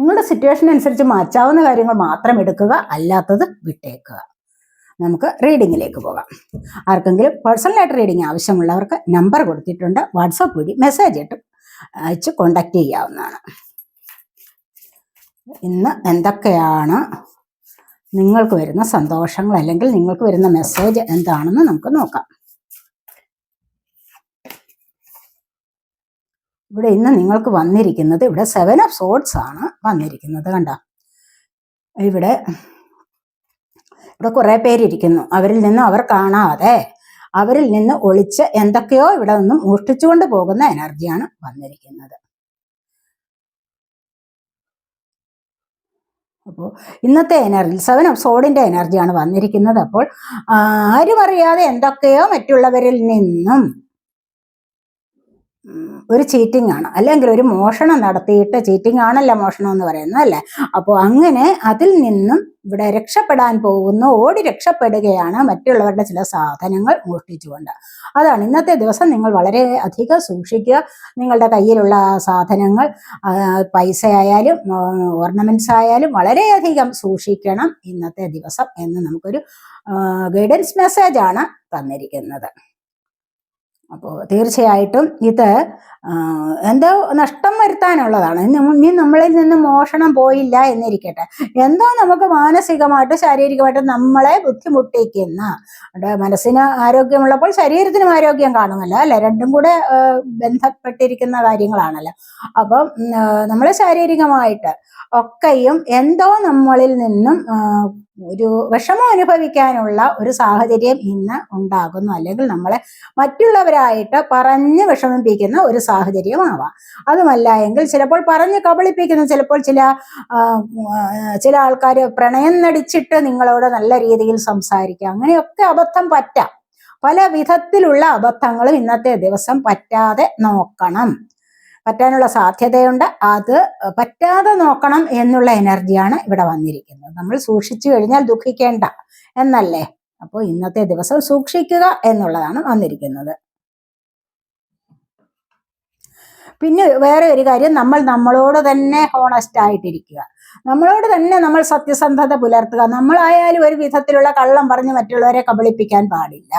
നിങ്ങളുടെ സിറ്റുവേഷൻ അനുസരിച്ച് മാറ്റാവുന്ന കാര്യങ്ങൾ മാത്രം എടുക്കുക അല്ലാത്തത് വിട്ടേക്കുക. നമുക്ക് റീഡിങ്ങിലേക്ക് പോകാം. ആർക്കെങ്കിലും പേഴ്സണലായിട്ട് റീഡിങ് ആവശ്യമുള്ളവർക്ക് നമ്പർ കൊടുത്തിട്ടുണ്ട്. വാട്സാപ്പ് വഴി മെസ്സേജ് ഇട്ട് അയച്ച് കോണ്ടാക്ട് ചെയ്യാവുന്നതാണ്. ഇന്ന് എന്തൊക്കെയാണ്? നിങ്ങൾക്ക് വരുന്ന സന്തോഷങ്ങൾ അല്ലെങ്കിൽ നിങ്ങൾക്ക് വരുന്ന മെസ്സേജ് എന്താണെന്ന് നമുക്ക് നോക്കാം. ഇവിടെ ഇന്ന് നിങ്ങൾക്ക് വന്നിരിക്കുന്നത് ഇവിടെ സെവൻ ഓഫ് സോഡ്സ് ആണ് വന്നിരിക്കുന്നത് കണ്ട? ഇവിടെ ഇവിടെ കുറെ പേരിയ്ക്കുന്നു അവരിൽ നിന്ന് അവർ കാണാതെ അവരിൽ നിന്ന് ഒളിച്ച് എന്തൊക്കെയോ ഇവിടെ നിന്നും മോഷ്ടിച്ചുകൊണ്ട് പോകുന്ന എനർജിയാണ് വന്നിരിക്കുന്നത്. അപ്പോൾ ഇന്നത്തെ എനർജി സെവൻ ഓഫ് സോഡിന്റെ എനർജിയാണ് വന്നിരിക്കുന്നത് അപ്പോൾ ആരും അറിയാതെ എന്തൊക്കെയോ മറ്റുള്ളവരിൽ നിന്നും ഒരു ചീറ്റിംഗ് ആണ്. അല്ലെങ്കിൽ ഒരു മോഷണം നടത്തിയിട്ട് ചീറ്റിംഗ് ആണല്ലോ മോഷണം എന്ന് പറയുന്നത് അല്ലേ? അപ്പോൾ അങ്ങനെ അതിൽ നിന്നും ഇവിടെ രക്ഷപ്പെടാൻ പോകുന്നു. ഓടി രക്ഷപ്പെടുകയാണ് മറ്റുള്ളവരുടെ ചില സാധനങ്ങൾ മോഷ്ടിച്ചുകൊണ്ട്. അതാണ് ഇന്നത്തെ ദിവസം നിങ്ങൾ വളരെ അധികം സൂക്ഷിക്കുക. നിങ്ങളുടെ കയ്യിലുള്ള സാധനങ്ങൾ പൈസ ആയാലും ഓർണമെന്റ്സ് ആയാലും വളരെയധികം സൂക്ഷിക്കണം ഇന്നത്തെ ദിവസം എന്ന് നമുക്കൊരു ഗൈഡൻസ് മെസ്സേജ് ആണ് തന്നിരിക്കുന്നത്. അപ്പോൾ തീർച്ചയായിട്ടും ഇത് എന്തോ നഷ്ടം വരുത്താനുള്ളതാണ്. ഇനി നമ്മളിൽ നിന്ന് മോഷണം പോയില്ല എന്നിരിക്കട്ടെ. എന്തോ നമുക്ക് മാനസികമായിട്ട് ശാരീരികമായിട്ട് നമ്മളെ ബുദ്ധിമുട്ടിക്കുന്ന മനസ്സിന് ആരോഗ്യമുള്ളപ്പോൾ ശരീരത്തിനും ആരോഗ്യം കാണുമല്ലോ അല്ലെ? രണ്ടും കൂടെ ബന്ധപ്പെട്ടിരിക്കുന്ന കാര്യങ്ങളാണല്ലോ. അപ്പം നമ്മൾ ശാരീരികമായിട്ട് ഒക്കെയും എന്തോ നമ്മളിൽ നിന്നും ഒരു വിഷമം അനുഭവിക്കാനുള്ള ഒരു സാഹചര്യം ഇന്ന് ഉണ്ടാകുന്നു. അല്ലെങ്കിൽ നമ്മളെ മറ്റുള്ളവരായിട്ട് പറഞ്ഞ് വിഷമിപ്പിക്കുന്ന ഒരു സാഹചര്യമാവാം. അതുമല്ല എങ്കിൽ ചിലപ്പോൾ പറഞ്ഞ് കബളിപ്പിക്കുന്ന ചിലപ്പോൾ ചില ചില ആൾക്കാർ പ്രണയം നടിച്ചിട്ട് നിങ്ങളോട് നല്ല രീതിയിൽ സംസാരിക്കുക. അങ്ങനെയൊക്കെ അബദ്ധം പറ്റാം. പല വിധത്തിലുള്ള അബദ്ധങ്ങളും ഇന്നത്തെ ദിവസം പറ്റാതെ നോക്കണം. പറ്റാനുള്ള സാധ്യതയുണ്ട്. അത് പറ്റാതെ നോക്കണം എന്നുള്ള എനർജിയാണ് ഇവിടെ വന്നിരിക്കുന്നത്. നമ്മൾ സൂക്ഷിച്ചു കഴിഞ്ഞാൽ ദുഃഖിക്കേണ്ട എന്നല്ലേ? അപ്പോൾ ഇന്നത്തെ ദിവസം സൂക്ഷിക്കുക എന്നുള്ളതാണ് വന്നിരിക്കുന്നത്. പിന്നെ വേറെ ഒരു കാര്യം നമ്മൾ നമ്മളോട് തന്നെ ഹോണസ്റ്റ് ആയിട്ടിരിക്കുക. നമ്മളോട് തന്നെ നമ്മൾ സത്യസന്ധത പുലർത്തുക. നമ്മളായാലും ഒരു വിധത്തിലുള്ള കള്ളം പറഞ്ഞ് മറ്റുള്ളവരെ കബളിപ്പിക്കാൻ പാടില്ല.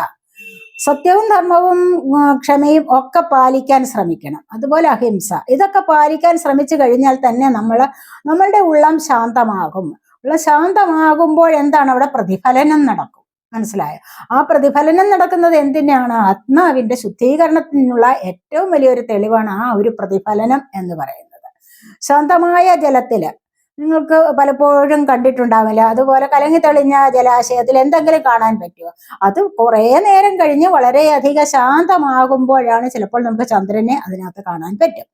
സത്യവും ധർമ്മവും ക്ഷമയും ഒക്കെ പാലിക്കാൻ ശ്രമിക്കണം. അതുപോലെ അഹിംസ. ഇതൊക്കെ പാലിക്കാൻ ശ്രമിച്ചു കഴിഞ്ഞാൽ തന്നെ നമ്മൾ നമ്മളുടെ ഉള്ളം ശാന്തമാകും. ഉള്ള ശാന്തമാകുമ്പോൾ എന്താണ് അവിടെ പ്രതിഫലനം നടക്കും? മനസ്സിലായോ. ആ പ്രതിഫലനം നടക്കുന്നത് എന്തിനാണ്? ആത്മാവിന്റെ ശുദ്ധീകരണത്തിനുള്ള ഏറ്റവും വലിയൊരു തെളിവാണ് ആ ഒരു പ്രതിഫലനം എന്ന് പറയുന്നത്. ശാന്തമായ ജലത്തിൽ നിങ്ങൾക്ക് പലപ്പോഴും കണ്ടിട്ടുണ്ടാവില്ല. അതുപോലെ കലങ്ങി തെളിഞ്ഞ ജലാശയത്തിൽ എന്തെങ്കിലും കാണാൻ പറ്റുമോ അത് കുറേ നേരം കഴിഞ്ഞ് വളരെയധികം ശാന്തമാകുമ്പോഴാണ് ചിലപ്പോൾ നമുക്ക് ചന്ദ്രനെ അതിനകത്ത് കാണാൻ പറ്റും.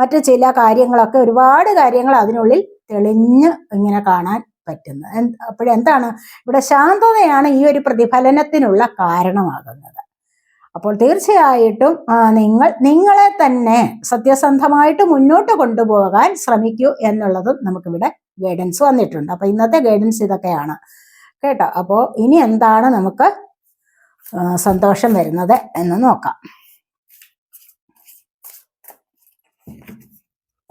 മറ്റു ചില കാര്യങ്ങളൊക്കെ ഒരുപാട് കാര്യങ്ങൾ അതിനുള്ളിൽ തെളിഞ്ഞ് ഇങ്ങനെ കാണാൻ പറ്റുന്നത്. അപ്പോഴെന്താണ് ഇവിടെ ശാന്തതയാണ് ഈ ഒരു പ്രതിഫലനത്തിനുള്ള കാരണമാകുന്നത്. അപ്പോൾ തീർച്ചയായിട്ടും നിങ്ങൾ നിങ്ങളെ തന്നെ സത്യസന്ധമായിട്ട് മുന്നോട്ട് കൊണ്ടുപോകാൻ ശ്രമിക്കൂ എന്നുള്ളതും നമുക്കിവിടെ ഗൈഡൻസ് വന്നിട്ടുണ്ട്. അപ്പൊ ഇന്നത്തെ ഗൈഡൻസ് ഇതൊക്കെയാണ് കേട്ടോ. അപ്പോൾ ഇനി എന്താണ് നമുക്ക് സന്തോഷം വരുന്നത് എന്ന് നോക്കാം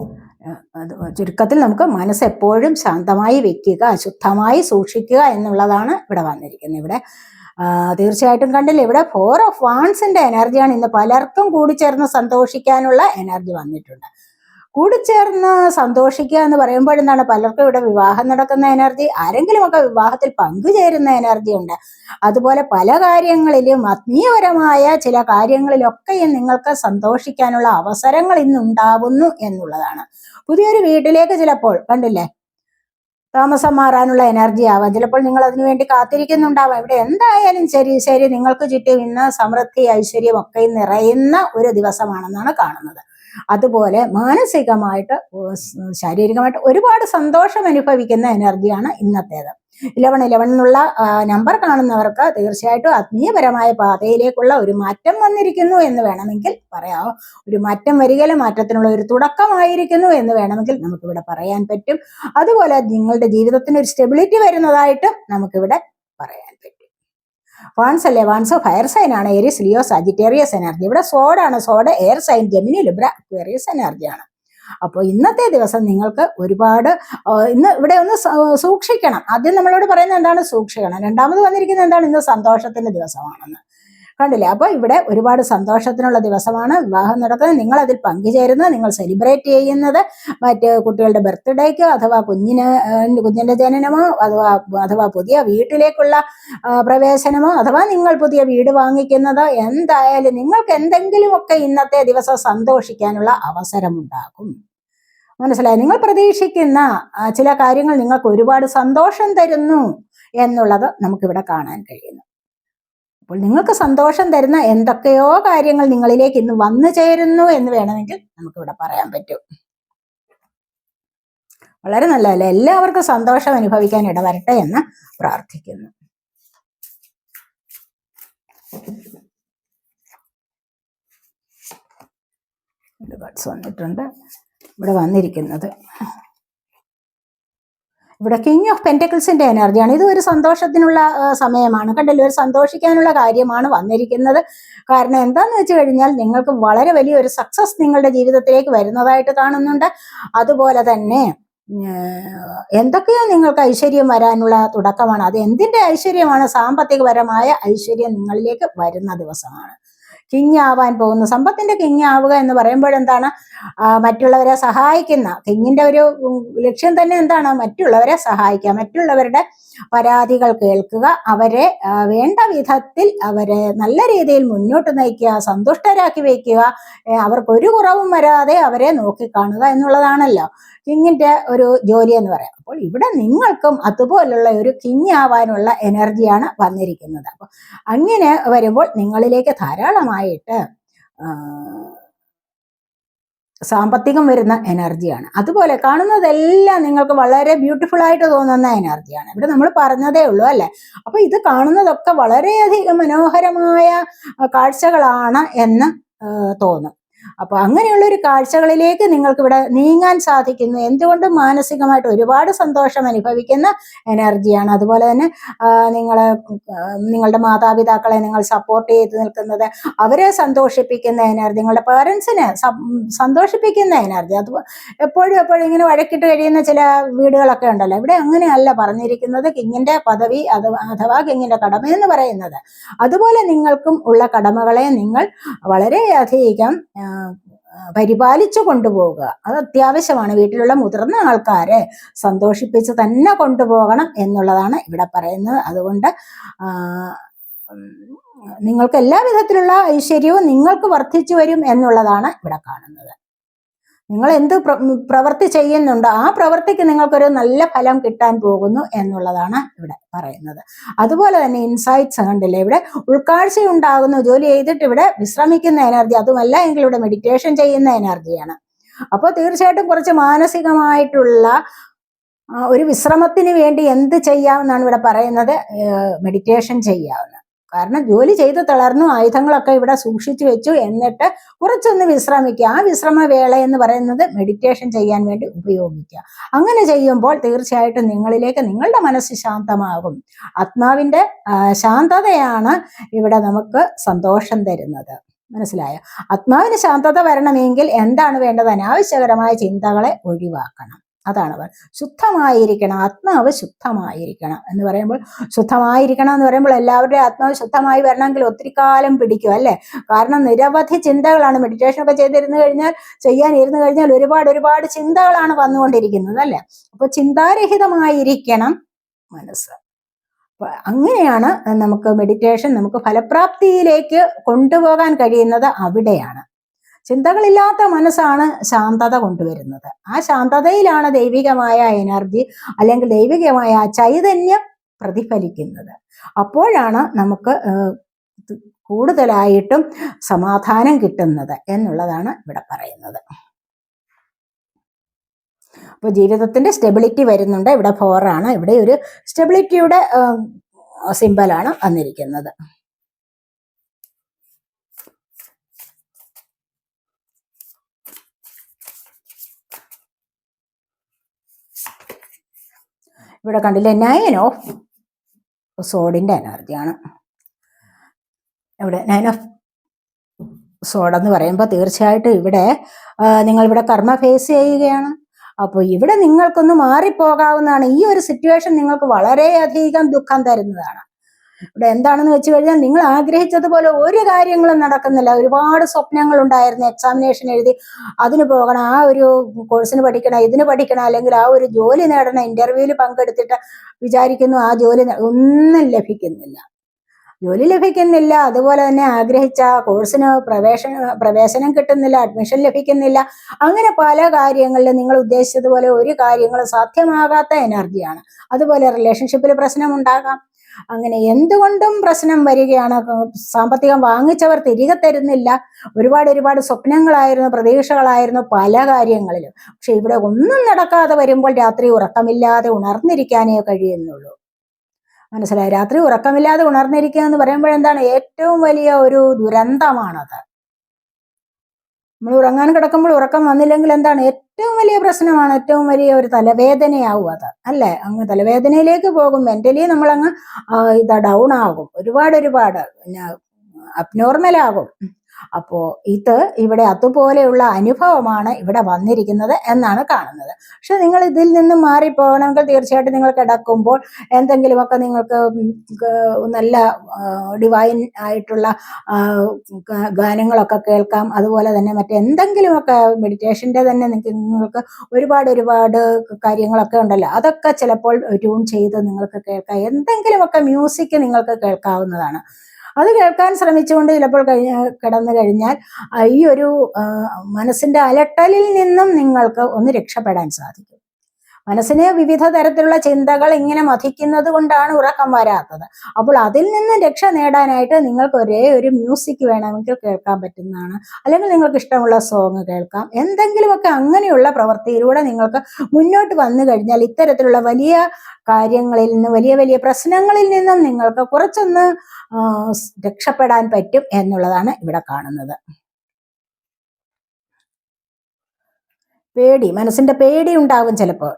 ആ, അത് ചുരുക്കത്തിൽ നമുക്ക് മനസ്സ് എപ്പോഴും ശാന്തമായി വെക്കുക ശുദ്ധമായി സൂക്ഷിക്കുക എന്നുള്ളതാണ് ഇവിടെ വന്നിരിക്കുന്നത്. ഇവിടെ തീർച്ചയായിട്ടും കണ്ടില്ല ഇവിടെ ഫോർ ഓഫ് വാൺസിന്റെ എനർജിയാണ് ഇന്ന് പലർക്കും കൂടി ചേർന്ന് സന്തോഷിക്കാനുള്ള എനർജി വന്നിട്ടുണ്ട്. കൂടിച്ചേർന്ന് സന്തോഷിക്കുക എന്ന് പറയുമ്പോഴെന്താണ് പലർക്കും ഇവിടെ വിവാഹം നടക്കുന്ന എനർജി. ആരെങ്കിലുമൊക്കെ വിവാഹത്തിൽ പങ്കുചേരുന്ന എനർജി ഉണ്ട്. അതുപോലെ പല കാര്യങ്ങളിലും ആത്മീയപരമായ ചില കാര്യങ്ങളിലൊക്കെയും നിങ്ങൾക്ക് സന്തോഷിക്കാനുള്ള അവസരങ്ങൾ ഇന്നുണ്ടാവുന്നു എന്നുള്ളതാണ്. പുതിയൊരു വീട്ടിലേക്ക് ചിലപ്പോൾ കണ്ടില്ലേ? താമസം മാറാനുള്ള എനർജി ആവാം. ചിലപ്പോൾ നിങ്ങൾ അതിനു വേണ്ടി കാത്തിരിക്കുന്നുണ്ടാവാം. ഇവിടെ എന്തായാലും ശരി ശരി നിങ്ങൾക്ക് ചുറ്റും ഇന്ന് സമൃദ്ധി ഐശ്വര്യം ഒക്കെ നിറയുന്ന ഒരു ദിവസമാണെന്നാണ് കാണുന്നത്. അതുപോലെ മാനസികമായിട്ട് ശാരീരികമായിട്ട് ഒരുപാട് സന്തോഷം അനുഭവിക്കുന്ന എനർജിയാണ് ഇന്നത്തേത്. ഇലവൺ ഇലവൺ എന്നുള്ള നമ്പർ കാണുന്നവർക്ക് തീർച്ചയായിട്ടും ആത്മീയപരമായ പാതയിലേക്കുള്ള ഒരു മാറ്റം വന്നിരിക്കുന്നു എന്ന് വേണമെങ്കിൽ പറയാം. ഒരു മാറ്റം വരികയിലെ മാറ്റത്തിനുള്ള ഒരു തുടക്കമായിരിക്കുന്നു എന്ന് വേണമെങ്കിൽ നമുക്കിവിടെ പറയാൻ പറ്റും. അതുപോലെ നിങ്ങളുടെ ജീവിതത്തിന് ഒരു സ്റ്റെബിലിറ്റി വരുന്നതായിട്ടും നമുക്കിവിടെ പറയാൻ വാൺസ് അല്ലേ? വാൺസ് ഫയർ സൈൻ ആണ്. ഏരിയസ് ലിയോ സാജിറ്റേറിയസ് എനർജി ഇവിടെ സോഡാണ് sword air sign Gemini Libra Aquarius എനർജിയാണ് അപ്പോൾ ഇന്നത്തെ ദിവസം നിങ്ങൾക്ക് ഒരുപാട് ഇന്ന് ഇവിടെ ഒന്ന് സൂക്ഷിക്കണം. ആദ്യം നമ്മളോട് പറയുന്നത് എന്താണ്? സൂക്ഷിക്കണം. രണ്ടാമത് വന്നിരിക്കുന്നത് എന്താണ്? ഇന്ന് സന്തോഷത്തിന്റെ ദിവസമാണെന്ന്. കണ്ടില്ലേ? അപ്പോൾ ഇവിടെ ഒരുപാട് സന്തോഷത്തിനുള്ള ദിവസമാണ്. വിവാഹം നടക്കുന്നത്. നിങ്ങൾ അതിൽ പങ്കുചേരുന്നത് നിങ്ങൾ സെലിബ്രേറ്റ് ചെയ്യുന്നത് മറ്റ് കുട്ടികളുടെ ബർത്ത്ഡേക്കോ അഥവാ കുഞ്ഞിന് കുഞ്ഞിന്റെ ജനനമോ അഥവാ അഥവാ പുതിയ വീട്ടിലേക്കുള്ള പ്രവേശനമോ അഥവാ നിങ്ങൾ പുതിയ വീട് വാങ്ങിക്കുന്നതോ എന്തായാലും നിങ്ങൾക്ക് എന്തെങ്കിലുമൊക്കെ ഇന്നത്തെ ദിവസം സന്തോഷിക്കാനുള്ള അവസരമുണ്ടാകും. മനസ്സിലായി? നിങ്ങൾ പ്രതീക്ഷിക്കുന്ന ചില കാര്യങ്ങൾ നിങ്ങൾക്ക് ഒരുപാട് സന്തോഷം തരുന്നു എന്നുള്ളത് നമുക്കിവിടെ കാണാൻ കഴിയുന്നു. അപ്പോൾ നിങ്ങൾക്ക് സന്തോഷം തരുന്ന എന്തൊക്കെയോ കാര്യങ്ങൾ നിങ്ങളിലേക്ക് ഇന്ന് വന്നു ചേരുന്നു എന്ന് വേണമെങ്കിൽ നമുക്കിവിടെ പറയാൻ പറ്റും. വളരെ നല്ലതല്ലേ? എല്ലാവർക്കും സന്തോഷം അനുഭവിക്കാൻ ഇടവരട്ടെ എന്ന് പ്രാർത്ഥിക്കുന്നു. വന്നിട്ടുണ്ട്. ഇവിടെ വന്നിരിക്കുന്നത് ഇവിടെ കിങ് ഓഫ് പെന്റക്കിൾസിന്റെ എനർജിയാണ്. ഇത് ഒരു സന്തോഷത്തിനുള്ള സമയമാണ്. കണ്ടല്ലോ ഒരു സന്തോഷിക്കാനുള്ള കാര്യമാണ് വന്നിരിക്കുന്നത്. കാരണം എന്താന്ന് വെച്ച് കഴിഞ്ഞാൽ നിങ്ങൾക്ക് വളരെ വലിയൊരു സക്സസ് നിങ്ങളുടെ ജീവിതത്തിലേക്ക് വരുന്നതായിട്ട് കാണുന്നുണ്ട്. അതുപോലെ തന്നെ എന്തൊക്കെയോ നിങ്ങൾക്ക് ഐശ്വര്യം വരാനുള്ള തുടക്കമാണ്. അത് എന്തിന്റെ ഐശ്വര്യമാണ്? സാമ്പത്തികപരമായ ഐശ്വര്യം നിങ്ങളിലേക്ക് വരുന്ന ദിവസമാണ്. കിങ് ആവാൻ പോകുന്നു. സമ്പത്തിന്റെ കിങ് ആവുക എന്ന് പറയുമ്പോഴെന്താണ് മറ്റുള്ളവരെ സഹായിക്കുന്ന കിങ്ങിന്റെ ഒരു ലക്ഷ്യം തന്നെ എന്താണ്? മറ്റുള്ളവരെ സഹായിക്കുക. മറ്റുള്ളവരുടെ പരാതികൾ കേൾക്കുക അവരെ വേണ്ട വിധത്തിൽ അവരെ നല്ല രീതിയിൽ മുന്നോട്ട് നയിക്കുക സന്തുഷ്ടരാക്കി വയ്ക്കുക അവർക്ക് ഒരു കുറവും വരാതെ അവരെ നോക്കിക്കാണുക എന്നുള്ളതാണല്ലോ. കിങ്ങിന്റെ ഒരു ജോലി എന്ന് പറയാം. അപ്പോൾ ഇവിടെ നിങ്ങൾക്കും അതുപോലുള്ള ഒരു കിങ് ആവാനുള്ള എനർജിയാണ് വന്നിരിക്കുന്നത്. അപ്പൊ അങ്ങനെ വരുമ്പോൾ നിങ്ങളിലേക്ക് ധാരാളമായിട്ട് സാമ്പത്തികം വരുന്ന എനർജിയാണ്. അതുപോലെ കാണുന്നതെല്ലാം നിങ്ങൾക്ക് വളരെ ബ്യൂട്ടിഫുൾ ആയിട്ട് തോന്നുന്ന എനർജിയാണ്. ഇവിടെ നമ്മൾ പറഞ്ഞതേ ഉള്ളൂ അല്ലെ? അപ്പൊ ഇത് കാണുന്നതൊക്കെ വളരെയധികം മനോഹരമായ കാഴ്ചകളാണ് എന്ന് തോന്നും. അപ്പൊ അങ്ങനെയുള്ള ഒരു കാഴ്ചകളിലേക്ക് നിങ്ങൾക്ക് ഇവിടെ നീങ്ങാൻ സാധിക്കുന്നു. എന്തുകൊണ്ടും മാനസികമായിട്ട് ഒരുപാട് സന്തോഷം അനുഭവിക്കുന്ന എനർജിയാണ്. അതുപോലെ തന്നെ നിങ്ങൾ നിങ്ങളുടെ മാതാപിതാക്കളെ നിങ്ങൾ സപ്പോർട്ട് ചെയ്ത് നിൽക്കുന്നത് അവരെ സന്തോഷിപ്പിക്കുന്ന എനർജി നിങ്ങളുടെ പേരൻസിനെ സന്തോഷിപ്പിക്കുന്ന എനർജി. അത് എപ്പോഴും എപ്പോഴും ഇങ്ങനെ വഴക്കിട്ട് കഴിയുന്ന ചില വീടുകളൊക്കെ ഉണ്ടല്ലോ. ഇവിടെ അങ്ങനെയല്ല പറഞ്ഞിരിക്കുന്നത് കിങ്ങിന്റെ പദവി അഥവാ കിങ്ങിന്റെ കടമ എന്ന് പറയുന്നത്. അതുപോലെ നിങ്ങൾക്കും ഉള്ള കടമകളെ നിങ്ങൾ വളരെയധികം പരിപാലിച്ചു കൊണ്ടുപോവുക. അത് അത്യാവശ്യമാണ്. വീട്ടിലുള്ള മുതിർന്ന ആൾക്കാരെ സന്തോഷിപ്പിച്ച് തന്നെ കൊണ്ടുപോകണം എന്നുള്ളതാണ് ഇവിടെ പറയുന്നത്. അതുകൊണ്ട് നിങ്ങൾക്ക് എല്ലാ വിധത്തിലുള്ള ഐശ്വര്യവും നിങ്ങൾക്ക് വർദ്ധിച്ചു വരും എന്നുള്ളതാണ് ഇവിടെ കാണുന്നത്. നിങ്ങൾ എന്ത് പ്രവൃത്തി ചെയ്യുന്നുണ്ടോ ആ പ്രവൃത്തിക്ക് നിങ്ങൾക്കൊരു നല്ല ഫലം കിട്ടാൻ പോകുന്നു എന്നുള്ളതാണ് ഇവിടെ പറയുന്നത്. അതുപോലെ തന്നെ ഇൻസൈറ്റ്സ് കണ്ടില്ലേ ഇവിടെ ഉൾക്കാഴ്ച ഉണ്ടാകുന്നു ജോലി ചെയ്തിട്ട് ഇവിടെ വിശ്രമിക്കുന്ന എനർജി അതുമല്ല എങ്കിൽ ഇവിടെ മെഡിറ്റേഷൻ ചെയ്യുന്ന എനർജിയാണ് അപ്പോൾ തീർച്ചയായിട്ടും കുറച്ച് മാനസികമായിട്ടുള്ള ഒരു വിശ്രമത്തിന് വേണ്ടി എന്ത് ചെയ്യാമെന്നാണ് ഇവിടെ പറയുന്നത് മെഡിറ്റേഷൻ ചെയ്യാവുന്ന. കാരണം ജോലി ചെയ്ത് തളർന്നു ആയുധങ്ങളൊക്കെ ഇവിടെ സൂക്ഷിച്ചു വെച്ചു എന്നിട്ട് കുറച്ചൊന്ന് വിശ്രമിക്കുക. ആ വിശ്രമ വേള എന്ന് പറയുന്നത് മെഡിറ്റേഷൻ ചെയ്യാൻ വേണ്ടി ഉപയോഗിക്കുക. അങ്ങനെ ചെയ്യുമ്പോൾ തീർച്ചയായിട്ടും നിങ്ങളിലേക്ക് നിങ്ങളുടെ മനസ്സ് ശാന്തമാകും. ആത്മാവിന്റെ ആ, ശാന്തതയാണ് ഇവിടെ നമുക്ക് സന്തോഷം തരുന്നത്. മനസ്സിലായോ? ആത്മാവിന് ശാന്തത വരണമെങ്കിൽ എന്താണ് വേണ്ടത്? അനാവശ്യകരമായ ചിന്തകളെ ഒഴിവാക്കണം. അതാണ് ശുദ്ധമായിരിക്കണം ആത്മാവ് ശുദ്ധമായിരിക്കണം എന്ന് പറയുമ്പോൾ ശുദ്ധമായിരിക്കണം എന്ന് പറയുമ്പോൾ എല്ലാവരുടെയും ആത്മാവ് ശുദ്ധമായി വരണമെങ്കിൽ ഒത്തിരി കാലം പിടിക്കും അല്ലേ? കാരണം നിരവധി ചിന്തകളാണ് മെഡിറ്റേഷൻ ഒക്കെ ചെയ്തിരുന്നു കഴിഞ്ഞാൽ ചെയ്യാൻ ഇരുന്നു കഴിഞ്ഞാൽ ഒരുപാട് ഒരുപാട് ചിന്തകളാണ് വന്നുകൊണ്ടിരിക്കുന്നത് അല്ലേ? അപ്പൊ ചിന്താരഹിതമായിരിക്കണം മനസ്സ്. അങ്ങനെയാണ് നമുക്ക് മെഡിറ്റേഷൻ നമുക്ക് ഫലപ്രാപ്തിയിലേക്ക് കൊണ്ടുപോകാൻ കഴിയുന്നത് അവിടെയാണ്. ചിന്തകളില്ലാത്ത മനസ്സാണ് ശാന്തത കൊണ്ടുവരുന്നത്. ആ ശാന്തതയിലാണ് ദൈവികമായ എനർജി അല്ലെങ്കിൽ ദൈവികമായ ചൈതന്യം പ്രതിഫലിക്കുന്നത്. അപ്പോഴാണ് നമുക്ക് കൂടുതലായിട്ടും സമാധാനം കിട്ടുന്നത് എന്നുള്ളതാണ് ഇവിടെ പറയുന്നത്. അപ്പോൾ ജീവിതത്തിന്റെ സ്റ്റെബിലിറ്റി വരുന്നുണ്ട്. ഇവിടെ ഫോറാണ് ഇവിടെ ഒരു സ്റ്റെബിലിറ്റിയുടെ സിമ്പലാണ് വന്നിരിക്കുന്നത്. ഇവിടെ കണ്ടില്ലേ? നയൻ ഓഫ് സോഡിന്റെ എനർജിയാണ് ഇവിടെ നയൻ ഓഫ് സോഡ് എന്ന് പറയുമ്പോൾ തീർച്ചയായിട്ടും ഇവിടെ നിങ്ങൾ ഇവിടെ കർമ്മ ഫേസ് ചെയ്യുകയാണ്. അപ്പോൾ ഇവിടെ നിങ്ങൾക്കൊന്ന് മാറിപ്പോകാവുന്നതാണ്. ഈ ഒരു സിറ്റുവേഷൻ നിങ്ങൾക്ക് വളരെയധികം ദുഃഖം തരുന്നതാണ്. ഇവിടെ എന്താണെന്ന് വെച്ച് കഴിഞ്ഞാൽ നിങ്ങൾ ആഗ്രഹിച്ചതുപോലെ ഒരു കാര്യങ്ങളും നടക്കുന്നില്ല. ഒരുപാട് സ്വപ്നങ്ങൾ ഉണ്ടായിരുന്നു. എക്സാമിനേഷൻ എഴുതി അതിന് പോകണം ആ ഒരു കോഴ്സിന് പഠിക്കണം ഇതിന് പഠിക്കണം അല്ലെങ്കിൽ ആ ഒരു ജോലി നേടണം ഇന്റർവ്യൂവിൽ പങ്കെടുത്തിട്ട് വിചാരിക്കുന്നു ആ ജോലി ഒന്നും ലഭിക്കുന്നില്ല. ജോലി ലഭിക്കുന്നില്ല അതുപോലെ തന്നെ ആഗ്രഹിച്ച കോഴ്സിന് പ്രവേശന പ്രവേശനം കിട്ടുന്നില്ല അഡ്മിഷൻ ലഭിക്കുന്നില്ല. അങ്ങനെ പല കാര്യങ്ങളിലും നിങ്ങൾ ഉദ്ദേശിച്ചതുപോലെ ഒരു കാര്യങ്ങളും സാധ്യമാകാത്ത എനർജിയാണ് അതുപോലെ റിലേഷൻഷിപ്പിൽ പ്രശ്നമുണ്ടാകാം അങ്ങനെ എന്തുകൊണ്ടും പ്രശ്നം വരികയാണ്. സാമ്പത്തികം വാങ്ങിച്ചവർ തിരികെ തരുന്നില്ല. ഒരുപാട് ഒരുപാട് സ്വപ്നങ്ങളായിരുന്നു പ്രതീക്ഷകളായിരുന്നു പല കാര്യങ്ങളിലും. പക്ഷെ ഇവിടെ ഒന്നും നടക്കാതെ വരുമ്പോൾ രാത്രി ഉറക്കമില്ലാതെ ഉണർന്നിരിക്കാനേ കഴിയുന്നുള്ളൂ. മനസ്സിലായി? രാത്രി ഉറക്കമില്ലാതെ ഉണർന്നിരിക്കുക എന്ന് പറയുമ്പോഴെന്താണ്? ഏറ്റവും വലിയ ഒരു ദുരന്തമാണത്. നമ്മൾ ഉറങ്ങാൻ കിടക്കുമ്പോൾ ഉറക്കം വന്നില്ലെങ്കിൽ എന്താണ്? ഏറ്റവും വലിയ പ്രശ്നമാണ് ഏറ്റവും വലിയ ഒരു തലവേദനയാവും അത് അല്ലേ? അങ്ങ് തലവേദനയിലേക്ക് പോകും മെന്റലി നമ്മളങ്ങ് ഇതാ ഡൗൺ ആകും. ഒരുപാട് ഒരുപാട് പിന്നെ അബ്നോർമൽ ആകും. അപ്പോ ഇത് ഇവിടെ അതുപോലെയുള്ള അനുഭവമാണ് ഇവിടെ വന്നിരിക്കുന്നത് എന്നാണ് കാണുന്നത്. പക്ഷെ നിങ്ങൾ ഇതിൽ നിന്ന് മാറിപ്പോകണമെങ്കിൽ തീർച്ചയായിട്ടും നിങ്ങൾ കിടക്കുമ്പോൾ എന്തെങ്കിലുമൊക്കെ നിങ്ങൾക്ക് നല്ല ഡിവൈൻ ആയിട്ടുള്ള ഗാനങ്ങളൊക്കെ കേൾക്കാം. അതുപോലെ തന്നെ മറ്റെന്തെങ്കിലുമൊക്കെ മെഡിറ്റേഷന്റെ തന്നെ നിങ്ങൾക്ക് ഒരുപാട് ഒരുപാട് കാര്യങ്ങളൊക്കെ ഉണ്ടല്ലോ. അതൊക്കെ ചിലപ്പോൾ ട്യൂൺ ചെയ്ത് നിങ്ങൾക്ക് കേൾക്കാം. എന്തെങ്കിലുമൊക്കെ മ്യൂസിക് നിങ്ങൾക്ക് കേൾക്കാവുന്നതാണ്. അത് കേൾക്കാൻ ശ്രമിച്ചുകൊണ്ട് ചിലപ്പോൾ കഴിഞ്ഞ കിടന്നു കഴിഞ്ഞാൽ ഈ ഒരു മനസ്സിന്റെ അലട്ടലിൽ നിന്നും നിങ്ങൾക്ക് ഒന്ന് രക്ഷപ്പെടാൻ സാധിക്കും. മനസ്സിനെ വിവിധ തരത്തിലുള്ള ചിന്തകൾ ഇങ്ങനെ മതിക്കുന്നത് കൊണ്ടാണ് ഉറക്കം വരാത്തത്. അപ്പോൾ അതിൽ നിന്ന് രക്ഷ നേടാനായിട്ട് നിങ്ങൾക്ക് ഒരേ ഒരു മ്യൂസിക് വേണമെങ്കിൽ കേൾക്കാൻ പറ്റുന്നതാണ്. അല്ലെങ്കിൽ നിങ്ങൾക്ക് ഇഷ്ടമുള്ള സോങ് കേൾക്കാം. എന്തെങ്കിലുമൊക്കെ അങ്ങനെയുള്ള പ്രവൃത്തിയിലൂടെ നിങ്ങൾക്ക് മുന്നോട്ട് വന്നു കഴിഞ്ഞാൽ ഇത്തരത്തിലുള്ള വലിയ കാര്യങ്ങളിൽ നിന്ന് വലിയ വലിയ പ്രശ്നങ്ങളിൽ നിന്നും നിങ്ങൾക്ക് കുറച്ചൊന്ന് രക്ഷപ്പെടാൻ പറ്റും എന്നുള്ളതാണ് ഇവിടെ കാണുന്നത്. പേടി മനസ്സിന്റെ പേടി ഉണ്ടാകും ചിലപ്പോൾ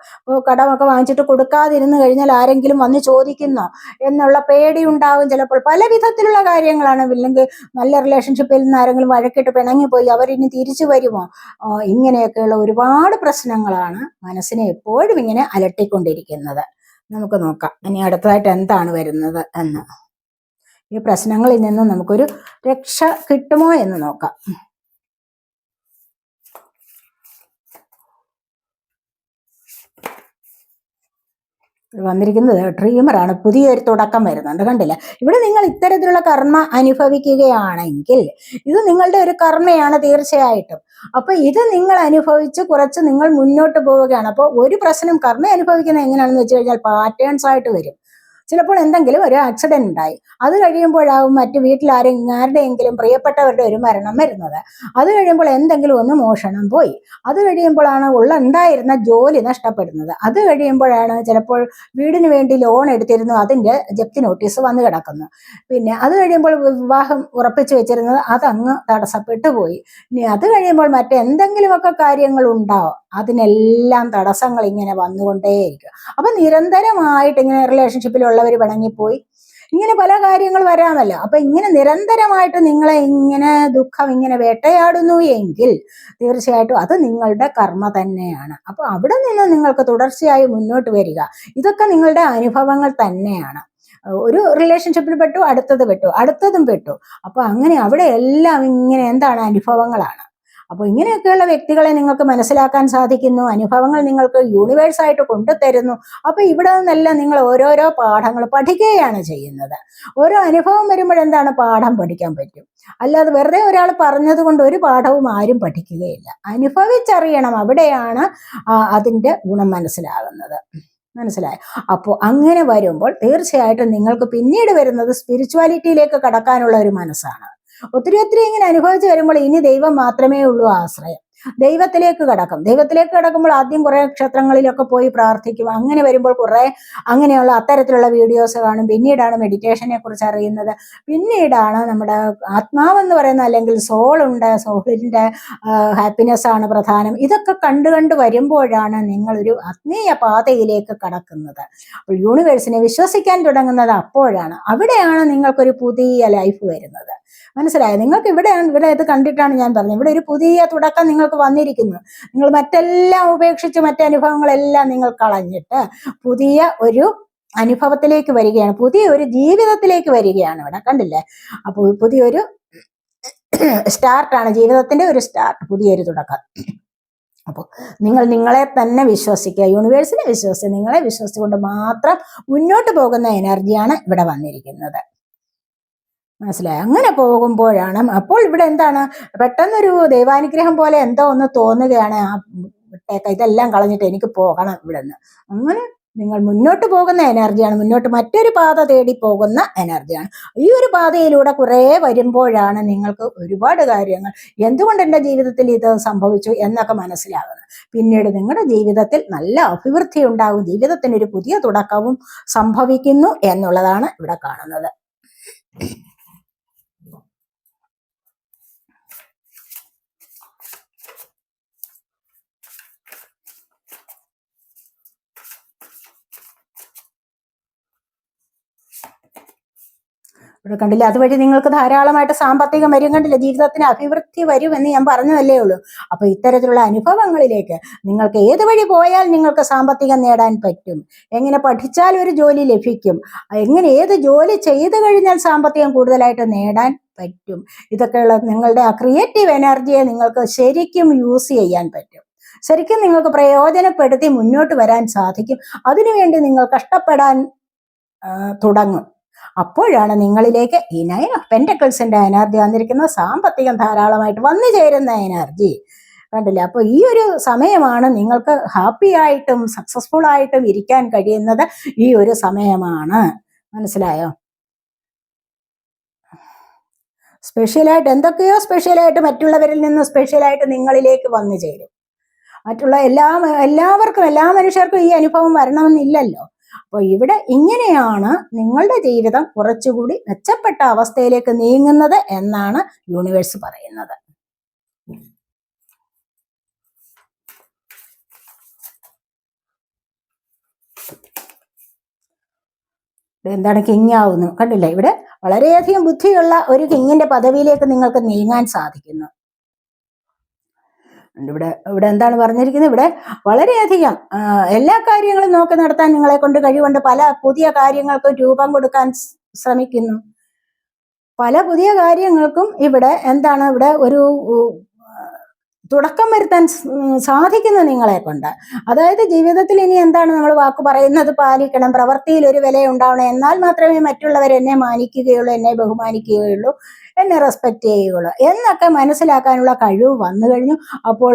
കടമൊക്കെ വാങ്ങിച്ചിട്ട് കൊടുക്കാതിരുന്നു കഴിഞ്ഞാൽ ആരെങ്കിലും വന്ന് ചോദിക്കുന്നോ എന്നുള്ള പേടി ഉണ്ടാകും ചിലപ്പോൾ. പല വിധത്തിലുള്ള കാര്യങ്ങളാണ്. ഇല്ലെങ്കിൽ നല്ല റിലേഷൻഷിപ്പിൽ നിന്ന് ആരെങ്കിലും വഴക്കിട്ട് പിണങ്ങിപ്പോയി അവരിനി തിരിച്ചു വരുമോ? ഇങ്ങനെയൊക്കെയുള്ള ഒരുപാട് പ്രശ്നങ്ങളാണ് മനസ്സിനെ എപ്പോഴും ഇങ്ങനെ അലട്ടിക്കൊണ്ടിരിക്കുന്നത്. നമുക്ക് നോക്കാം. ഇനി അടുത്തതായിട്ട് എന്താണ് വരുന്നത് എന്ന്. ഈ പ്രശ്നങ്ങളിൽ നിന്നും നമുക്കൊരു രക്ഷ കിട്ടുമോ എന്ന് നോക്കാം. വന്നിരിക്കുന്നത് ഡ്രീമറാണ് പുതിയൊരു തുടക്കം വരുന്നുണ്ട്. കണ്ടില്ല? ഇവിടെ നിങ്ങൾ ഇത്തരത്തിലുള്ള കർമ്മ അനുഭവിക്കുകയാണെങ്കിൽ ഇത് നിങ്ങളുടെ ഒരു കർമ്മയാണ് തീർച്ചയായിട്ടും. അപ്പൊ ഇത് നിങ്ങൾ അനുഭവിച്ച് കുറച്ച് നിങ്ങൾ മുന്നോട്ട് പോവുകയാണ്. അപ്പോൾ ഒരു പ്രശ്നം കർമ്മ അനുഭവിക്കുന്നത് എങ്ങനെയാണെന്ന് വെച്ച് കഴിഞ്ഞാൽ പാറ്റേൺസ് ആയിട്ട് വരും. ചിലപ്പോൾ എന്തെങ്കിലും ഒരു ആക്സിഡന്റ് ഉണ്ടായി. അത് കഴിയുമ്പോഴാവും മറ്റു വീട്ടിൽ ആരും ആരുടെയെങ്കിലും പ്രിയപ്പെട്ടവരുടെ ഒരു മരണം വരുന്നത്. അത് കഴിയുമ്പോൾ എന്തെങ്കിലും ഒന്ന് മോഷണം പോയി. അത് കഴിയുമ്പോഴാണ് ഉള്ള ഉണ്ടായിരുന്ന ജോലി നഷ്ടപ്പെടുന്നത്. അത് കഴിയുമ്പോഴാണ് ചിലപ്പോൾ വീടിന് വേണ്ടി ലോൺ എടുത്തിരുന്നു. അതിന്റെ ജപ്തി നോട്ടീസ് വന്നു കിടക്കുന്നു. പിന്നെ അത് കഴിയുമ്പോൾ വിവാഹം ഉറപ്പിച്ചു വെച്ചിരുന്നത് അതങ്ങ് തടസ്സപ്പെട്ടു പോയി. ഇനി അത് കഴിയുമ്പോൾ മറ്റെന്തെങ്കിലുമൊക്കെ കാര്യങ്ങൾ ഉണ്ടാവും. അതിനെല്ലാം തടസ്സങ്ങൾ ഇങ്ങനെ വന്നുകൊണ്ടേയിരിക്കും അപ്പൊ നിരന്തരമായിട്ട് ഇങ്ങനെ റിലേഷൻഷിപ്പിലുള്ളവർ പിണങ്ങിപ്പോയി. ഇങ്ങനെ പല കാര്യങ്ങൾ വരാമല്ലോ. അപ്പൊ ഇങ്ങനെ നിരന്തരമായിട്ട് നിങ്ങളെ ഇങ്ങനെ ദുഃഖം ഇങ്ങനെ വേട്ടയാടുന്നു എങ്കിൽ തീർച്ചയായിട്ടും അത് നിങ്ങളുടെ കർമ്മ തന്നെയാണ്. അപ്പൊ അവിടെ നിന്ന് നിങ്ങൾക്ക് തുടർച്ചയായി മുന്നോട്ട് വരിക. ഇതൊക്കെ നിങ്ങളുടെ അനുഭവങ്ങൾ തന്നെയാണ്. ഒരു റിലേഷൻഷിപ്പിൽ പെട്ടു അടുത്തത് പെട്ടു അടുത്തതും പെട്ടു. അപ്പൊ അങ്ങനെ അവിടെ എല്ലാം ഇങ്ങനെ എന്താണ് അനുഭവങ്ങളാണ്? അപ്പോൾ ഇങ്ങനെയൊക്കെയുള്ള വ്യക്തികളെ നിങ്ങൾക്ക് മനസ്സിലാക്കാൻ സാധിക്കുന്നു. അനുഭവങ്ങൾ നിങ്ങൾക്ക് യൂണിവേഴ്സ് ആയിട്ട് കൊണ്ടുതരുന്നു. അപ്പോൾ ഇവിടെ നിന്നെല്ലാം നിങ്ങൾ ഓരോരോ പാഠങ്ങൾ പഠിക്കുകയാണ് ചെയ്യുന്നത്. ഓരോ അനുഭവം വരുമ്പോഴെന്താണ് പാഠം പഠിക്കാൻ പറ്റും. അല്ലാതെ വെറുതെ ഒരാൾ പറഞ്ഞത് കൊണ്ട് ഒരു പാഠവും ആരും പഠിക്കുകയില്ല. അനുഭവിച്ചറിയണം അവിടെയാണ് അതിന്റെ ഗുണം മനസ്സിലാകുന്നത്. മനസ്സിലായോ? അപ്പോൾ അങ്ങനെ വരുമ്പോൾ തീർച്ചയായിട്ടും നിങ്ങൾക്ക് പിന്നീട് വരുന്നത് സ്പിരിച്വാലിറ്റിയിലേക്ക് കടക്കാനുള്ള ഒരു മനസ്സാണ്. ഒത്തിരി ഒത്തിരി ഇങ്ങനെ അനുഭവിച്ചു വരുമ്പോൾ ഇനി ദൈവം മാത്രമേ ഉള്ളൂ ആശ്രയം. ദൈവത്തിലേക്ക് കടക്കും. ദൈവത്തിലേക്ക് കടക്കുമ്പോൾ ആദ്യം കുറെ ക്ഷേത്രങ്ങളിലൊക്കെ പോയി പ്രാർത്ഥിക്കും. അങ്ങനെ വരുമ്പോൾ കുറെ അങ്ങനെയുള്ള അത്തരത്തിലുള്ള വീഡിയോസ് കാണും. പിന്നീടാണ് മെഡിറ്റേഷനെ കുറിച്ച് അറിയുന്നത്. പിന്നീടാണ് നമ്മുടെ ആത്മാവെന്ന് പറയുന്ന അല്ലെങ്കിൽ സോൾ ഉണ്ട്. സോളിന്റെ ഹാപ്പിനെസ് ആണ് പ്രധാനം. ഇതൊക്കെ കണ്ടു കണ്ട് വരുമ്പോഴാണ് നിങ്ങളൊരു ആത്മീയ പാതയിലേക്ക് കടക്കുന്നത്. അപ്പോൾ യൂണിവേഴ്സിനെ വിശ്വസിക്കാൻ തുടങ്ങുന്നത് അപ്പോഴാണ്. അവിടെയാണ് നിങ്ങൾക്കൊരു പുതിയ ലൈഫ് വരുന്നത്. മനസ്സിലായോ? നിങ്ങൾക്ക് ഇവിടെയാണ് ഇവിടെ ഇത് കണ്ടിട്ടാണ് ഞാൻ പറഞ്ഞത്. ഇവിടെ ഒരു പുതിയ തുടക്കം നിങ്ങൾക്ക് വന്നിരിക്കുന്നു. നിങ്ങൾ മറ്റെല്ലാം ഉപേക്ഷിച്ച് മറ്റനുഭവങ്ങളെല്ലാം നിങ്ങൾ കളഞ്ഞിട്ട് പുതിയ ഒരു അനുഭവത്തിലേക്ക് വരികയാണ്. പുതിയ ഒരു ജീവിതത്തിലേക്ക് വരികയാണ് ഇവിടെ. കണ്ടില്ലേ? അപ്പോൾ പുതിയൊരു സ്റ്റാർട്ടാണ് ജീവിതത്തിന്റെ ഒരു സ്റ്റാർട്ട് പുതിയൊരു തുടക്കം. അപ്പോൾ നിങ്ങൾ നിങ്ങളെ തന്നെ വിശ്വസിക്കുക. യൂണിവേഴ്സിനെ വിശ്വസിക്കുക. നിങ്ങളെ വിശ്വസിച്ചുകൊണ്ട് മാത്രം മുന്നോട്ട് പോകുന്ന എനർജിയാണ് ഇവിടെ വന്നിരിക്കുന്നത്. മനസ്സിലായി? അങ്ങനെ പോകുമ്പോഴാണ് അപ്പോൾ ഇവിടെ എന്താണ്? പെട്ടെന്നൊരു ദൈവാനുഗ്രഹം പോലെ എന്തോ ഒന്ന് തോന്നുകയാണ്. ആ വിട്ടേക്ക ഇതെല്ലാം കളഞ്ഞിട്ട് എനിക്ക് പോകണം ഇവിടെ നിന്ന് അങ്ങനെ നിങ്ങൾ മുന്നോട്ട് പോകുന്ന എനർജിയാണ്. മുന്നോട്ട് മറ്റൊരു പാത തേടി പോകുന്ന എനർജിയാണ്. ഈ ഒരു പാതയിലൂടെ കുറേ വരുമ്പോഴാണ് നിങ്ങൾക്ക് ഒരുപാട് കാര്യങ്ങൾ. എന്തുകൊണ്ട് എന്റെ ജീവിതത്തിൽ ഇത് സംഭവിച്ചു എന്നൊക്കെ മനസ്സിലാകുന്നത്. പിന്നീട് നിങ്ങളുടെ ജീവിതത്തിൽ നല്ല അഭിവൃദ്ധി ഉണ്ടാകും ജീവിതത്തിന് ഒരു പുതിയ തുടക്കവും സംഭവിക്കുന്നു എന്നുള്ളതാണ് ഇവിടെ കാണുന്നത്. ഇവിടെ കണ്ടില്ല? അതുവഴി നിങ്ങൾക്ക് ധാരാളമായിട്ട് സാമ്പത്തികം വരും കണ്ടില്ല? ജീവിതത്തിന് അഭിവൃദ്ധി വരും എന്ന് ഞാൻ പറഞ്ഞതല്ലേ ഉള്ളൂ. അപ്പൊ ഇത്തരത്തിലുള്ള അനുഭവങ്ങളിലേക്ക് നിങ്ങൾക്ക് ഏത് വഴി പോയാൽ നിങ്ങൾക്ക് സാമ്പത്തികം നേടാൻ പറ്റും? എങ്ങനെ പഠിച്ചാൽ ഒരു ജോലി ലഭിക്കും? എങ്ങനെ ഏത് ജോലി ചെയ്തു കഴിഞ്ഞാൽ സാമ്പത്തികം കൂടുതലായിട്ട് നേടാൻ പറ്റും? ഇതൊക്കെയുള്ള നിങ്ങളുടെ ആ ക്രിയേറ്റീവ് എനർജിയെ നിങ്ങൾക്ക് ശരിക്കും യൂസ് ചെയ്യാൻ പറ്റും. ശരിക്കും നിങ്ങൾക്ക് പ്രയോജനപ്പെടുത്തി മുന്നോട്ട് വരാൻ സാധിക്കും. അതിനുവേണ്ടി നിങ്ങൾ കഷ്ടപ്പെടാൻ തുടങ്ങും. അപ്പോഴാണ് നിങ്ങളിലേക്ക് ഈ നയൻ ഓഫ് പെന്റക്കിൾസിന്റെ എനർജി വന്നിരിക്കുന്ന സാമ്പത്തികം ധാരാളമായിട്ട് വന്നു ചേരുന്ന എനർജി. കണ്ടില്ലേ? അപ്പോൾ ഈ ഒരു സമയമാണ് നിങ്ങൾക്ക് ഹാപ്പി ആയിട്ടും സക്സസ്ഫുൾ ആയിട്ടും ഇരിക്കാൻ കഴിയുന്നത് ഈ ഒരു സമയമാണ്. മനസ്സിലായോ? സ്പെഷ്യലായിട്ട് എന്തൊക്കെയോ സ്പെഷ്യലായിട്ട് മറ്റുള്ളവരിൽ നിന്ന് സ്പെഷ്യലായിട്ട് നിങ്ങളിലേക്ക് വന്നു ചേരും. മറ്റുള്ള എല്ലാ എല്ലാവർക്കും എല്ലാ മനുഷ്യർക്കും ഈ അനുഭവം വരണമെന്നില്ലല്ലോ. അപ്പോൾ ഇവിടെ ഇങ്ങനെയാണ് നിങ്ങളുടെ ജീവിതം കുറച്ചുകൂടി മെച്ചപ്പെട്ട അവസ്ഥയിലേക്ക് നീങ്ങുന്നത് എന്നാണ് യൂണിവേഴ്സ് പറയുന്നത്. എന്താണ് കിങ് ആവുന്നു. കണ്ടില്ലേ? ഇവിടെ വളരെയധികം ബുദ്ധിയുള്ള ഒരു കിങ്ങിന്റെ പദവിയിലേക്ക് നിങ്ങൾക്ക് നീങ്ങാൻ സാധിക്കുന്നു. ഇവിടെ ഇവിടെ എന്താണ് പറഞ്ഞിരിക്കുന്നത്? ഇവിടെ വളരെയധികം എല്ലാ കാര്യങ്ങളും നോക്കി നടത്താൻ നിങ്ങളെ കൊണ്ട് കഴിവുണ്ട്. പല പുതിയ കാര്യങ്ങൾക്ക് രൂപം കൊടുക്കാൻ ശ്രമിക്കുന്നു. പല പുതിയ കാര്യങ്ങൾക്കും ഇവിടെ എന്താണ് ഇവിടെ ഒരു തുടക്കം വരുത്താൻ സാധിക്കുന്നു നിങ്ങളെ കൊണ്ട്. അതായത് ജീവിതത്തിൽ ഇനി എന്താണ് നമ്മൾ വാക്ക് പറയുന്നത്? പാലിക്കണം. പ്രവൃത്തിയിൽ ഒരു വില ഉണ്ടാവണം എന്നാൽ മാത്രമേ മറ്റുള്ളവർ എന്നെ മാനിക്കുകയുള്ളൂ എന്നെ ബഹുമാനിക്കുകയുള്ളൂ. എന്നെ റെസ്പെക്റ്റ് ചെയ്യുകയുള്ളൂ എന്നൊക്കെ മനസ്സിലാക്കാനുള്ള കഴിവ് വന്നു കഴിഞ്ഞു. അപ്പോൾ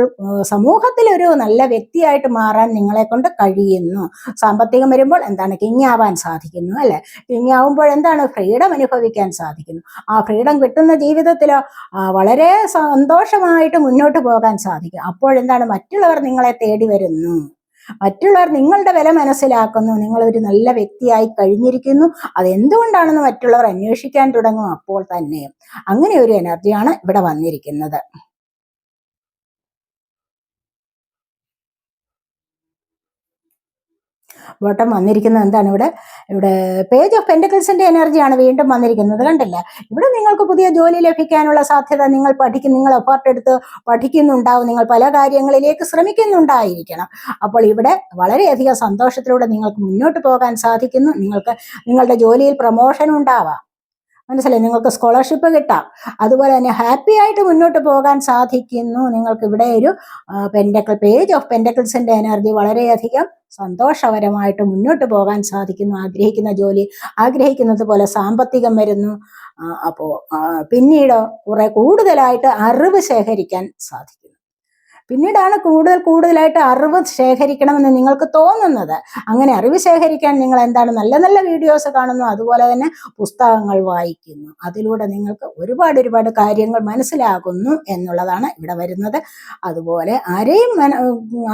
സമൂഹത്തിലൊരു നല്ല വ്യക്തിയായിട്ട് മാറാൻ നിങ്ങളെ കൊണ്ട് കഴിയുന്നു. സാമ്പത്തികം വരുമ്പോൾ എന്താണ് കിങ്ങാവാൻ സാധിക്കുന്നു അല്ലെ? കിങ്ങാവുമ്പോൾ എന്താണ് ഫ്രീഡം അനുഭവിക്കാൻ സാധിക്കുന്നു. ആ ഫ്രീഡം കിട്ടുന്ന ജീവിതത്തിലോ വളരെ സന്തോഷമായിട്ട് മുന്നോട്ട് പോകാൻ സാധിക്കും. അപ്പോഴെന്താണ് മറ്റുള്ളവർ നിങ്ങളെ തേടി വരുന്നു. മറ്റുള്ളവർ നിങ്ങളുടെ വില മനസ്സിലാക്കുന്നു. നിങ്ങൾ ഒരു നല്ല വ്യക്തിയായി കഴിഞ്ഞിരിക്കുന്നു. അതെന്തുകൊണ്ടാണെന്ന് മറ്റുള്ളവർ അന്വേഷിക്കാൻ തുടങ്ങും. അപ്പോൾ തന്നെ അങ്ങനെ ഒരു എനർജിയാണ് ഇവിടെ വന്നിരിക്കുന്നത്. ബോട്ടം വന്നിരിക്കുന്നത് എന്താണ് ഇവിടെ? ഇവിടെ പേജ് ഓഫ് പെൻഡക്കിൾസിന്റെ എനർജിയാണ് വീണ്ടും വന്നിരിക്കുന്നത് കണ്ടില്ല? ഇവിടെ നിങ്ങൾക്ക് പുതിയ ജോലി ലഭിക്കാനുള്ള സാധ്യത നിങ്ങൾ പഠിക്കും നിങ്ങൾ എഫേർട്ട് എടുത്ത് പഠിക്കുന്നുണ്ടാവും നിങ്ങൾ പല കാര്യങ്ങളിലേക്ക് ശ്രമിക്കുന്നുണ്ടായിരിക്കണം. അപ്പോൾ ഇവിടെ വളരെയധികം സന്തോഷത്തിലൂടെ നിങ്ങൾക്ക് മുന്നോട്ട് പോകാൻ സാധിക്കുന്നു. നിങ്ങൾക്ക് നിങ്ങളുടെ ജോലിയിൽ പ്രമോഷൻ ഉണ്ടാവാം. മനസ്സിലായി? നിങ്ങൾക്ക് സ്കോളർഷിപ്പ് കിട്ടാം. അതുപോലെ തന്നെ ഹാപ്പി ആയിട്ട് മുന്നോട്ട് പോകാൻ സാധിക്കുന്നു. നിങ്ങൾക്ക് ഇവിടെ ഒരു പെൻഡക്കിൾ പേജ് ഓഫ് പെൻഡക്കിൾസിന്റെ എനർജി വളരെയധികം സന്തോഷകരമായിട്ട് മുന്നോട്ട് പോകാൻ സാധിക്കുന്നു. ആഗ്രഹിക്കുന്ന ജോലി ആഗ്രഹിക്കുന്നത് പോലെ സാമ്പത്തികം വരുന്നു. അപ്പോൾ പിന്നീട് കുറെ കൂടുതലായിട്ട് അറിവ് ശേഖരിക്കാൻ സാധിക്കുന്നു. പിന്നീടാണ് കൂടുതൽ കൂടുതലായിട്ട് അറിവ് ശേഖരിക്കണമെന്ന് നിങ്ങൾക്ക് തോന്നുന്നത്. അങ്ങനെ അറിവ് ശേഖരിക്കാൻ നിങ്ങൾ എന്താണ് നല്ല നല്ല വീഡിയോസ് കാണുന്നു. അതുപോലെ തന്നെ പുസ്തകങ്ങൾ വായിക്കുന്നു. അതിലൂടെ നിങ്ങൾക്ക് ഒരുപാട് ഒരുപാട് കാര്യങ്ങൾ മനസ്സിലാകുന്നു എന്നുള്ളതാണ് ഇവിടെ വരുന്നത്. അതുപോലെ ആരെയും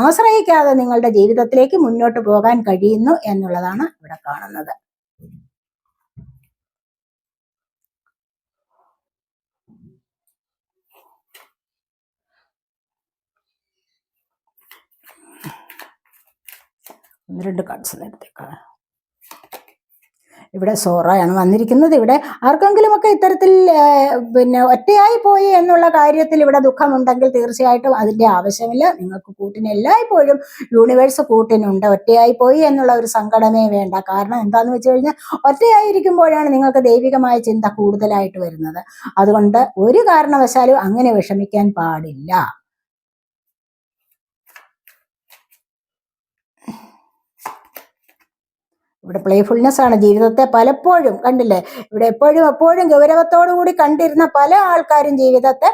ആശ്രയിക്കാതെ നിങ്ങളുടെ ജീവിതത്തിലേക്ക് മുന്നോട്ട് പോകാൻ കഴിയുന്നു എന്നുള്ളതാണ് ഇവിടെ കാണുന്നത്. ഒന്ന് രണ്ട് കാർഡ്സ് നേരത്തേക്കാണ് ഇവിടെ സോറയാണ് വന്നിരിക്കുന്നത്. ഇവിടെ ആർക്കെങ്കിലുമൊക്കെ ഇത്തരത്തിൽ പിന്നെ ഒറ്റയായി പോയി എന്നുള്ള കാര്യത്തിൽ ഇവിടെ ദുഃഖമുണ്ടെങ്കിൽ തീർച്ചയായിട്ടും അതിന്റെ ആവശ്യമില്ല. നിങ്ങൾക്ക് കൂട്ടിന് എല്ലായ്പ്പോഴും യൂണിവേഴ്സ് കൂട്ടിനുണ്ട്. ഒറ്റയായി പോയി എന്നുള്ള ഒരു സങ്കടമേ വേണ്ട. കാരണം എന്താണെന്ന് വെച്ച് കഴിഞ്ഞാൽ ഒറ്റയായിരിക്കുമ്പോഴാണ് നിങ്ങൾക്ക് ദൈവികമായ ചിന്ത കൂടുതലായിട്ട് വരുന്നത്. അതുകൊണ്ട് ഒരു കാരണവശാലും അങ്ങനെ വിഷമിക്കാൻ പാടില്ല. ഇവിടെ പ്ലേഫുൾനെസ് ആണ് ജീവിതത്തെ പലപ്പോഴും കണ്ടില്ലേ? ഇവിടെ എപ്പോഴും എപ്പോഴും ഗൗരവത്തോടു കൂടി കണ്ടിരുന്ന പല ആൾക്കാരും ജീവിതത്തെ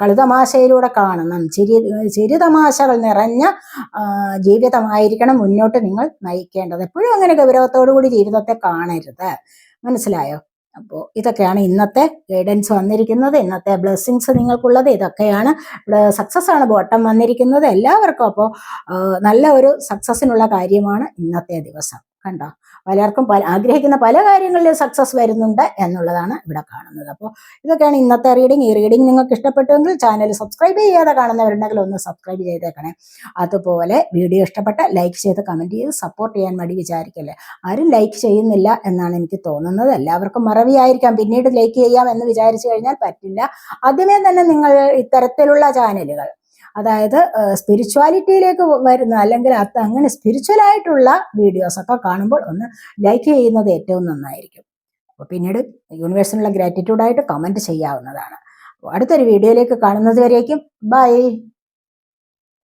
കളിതമാശയിലൂടെ കാണണം ചിരി ചിരിതമാശകൾ നിറഞ്ഞ ജീവിതമായിരിക്കണം മുന്നോട്ട് നിങ്ങൾ നയിക്കേണ്ടത്. എപ്പോഴും അങ്ങനെ ഗൗരവത്തോടു കൂടി ജീവിതത്തെ കാണരുത്. മനസ്സിലായോ? അപ്പോൾ ഇതൊക്കെയാണ് ഇന്നത്തെ ഗൈഡൻസ് വന്നിരിക്കുന്നത്. ഇന്നത്തെ ബ്ലെസ്സിങ്സ് നിങ്ങൾക്കുള്ളത്. ഇതൊക്കെയാണ് ഇവിടെ സക്സസ് ആണ് ബോട്ടം വന്നിരിക്കുന്നത്. എല്ലാവർക്കും അപ്പോൾ നല്ല ഒരു സക്സസ്സിനുള്ള കാര്യമാണ് ഇന്നത്തെ ദിവസം. കണ്ടോ? പലർക്കും പല ആഗ്രഹിക്കുന്ന പല കാര്യങ്ങളിലും സക്സസ് വരുന്നുണ്ട് എന്നുള്ളതാണ് ഇവിടെ കാണുന്നത്. അപ്പോൾ ഇതൊക്കെയാണ് ഇന്നത്തെ റീഡിങ് ഈ റീഡിങ് നിങ്ങൾക്ക് ഇഷ്ടപ്പെട്ടുവെങ്കിൽ ചാനൽ സബ്സ്ക്രൈബ് ചെയ്യാതെ കാണുന്നവരുണ്ടെങ്കിൽ ഒന്ന് സബ്സ്ക്രൈബ് ചെയ്തേക്കണേ. അതുപോലെ വീഡിയോ ഇഷ്ടപ്പെട്ട ലൈക്ക് ചെയ്ത് കമന്റ് ചെയ്ത് സപ്പോർട്ട് ചെയ്യാൻ വേണ്ടി വിചാരിക്കല്ലേ. ആരും ലൈക്ക് ചെയ്യുന്നില്ല എന്നാണ് എനിക്ക് തോന്നുന്നത്. എല്ലാവർക്കും മറവിയായിരിക്കാം. പിന്നീട് ലൈക്ക് ചെയ്യാം എന്ന് വിചാരിച്ചു കഴിഞ്ഞാൽ പറ്റില്ല. ആദ്യമേ തന്നെ നിങ്ങൾ ഇത്തരത്തിലുള്ള ചാനലുകൾ അതായത് സ്പിരിച്വാലിറ്റിയിലേക്ക് വരുന്ന അല്ലെങ്കിൽ അത് അങ്ങനെ സ്പിരിച്വൽ ആയിട്ടുള്ള വീഡിയോസ് ഒക്കെ കാണുമ്പോൾ ഒന്ന് ലൈക്ക് ചെയ്യുന്നത് ഏറ്റവും നന്നായിരിക്കും. അപ്പോൾ പിന്നീട് യൂണിവേഴ്സിനുള്ള ഗ്രാറ്റിറ്റ്യൂഡായിട്ട് കമന്റ് ചെയ്യാവുന്നതാണ്. അടുത്തൊരു വീഡിയോയിലേക്ക് കാണുന്നത് വരേക്കും. ബൈ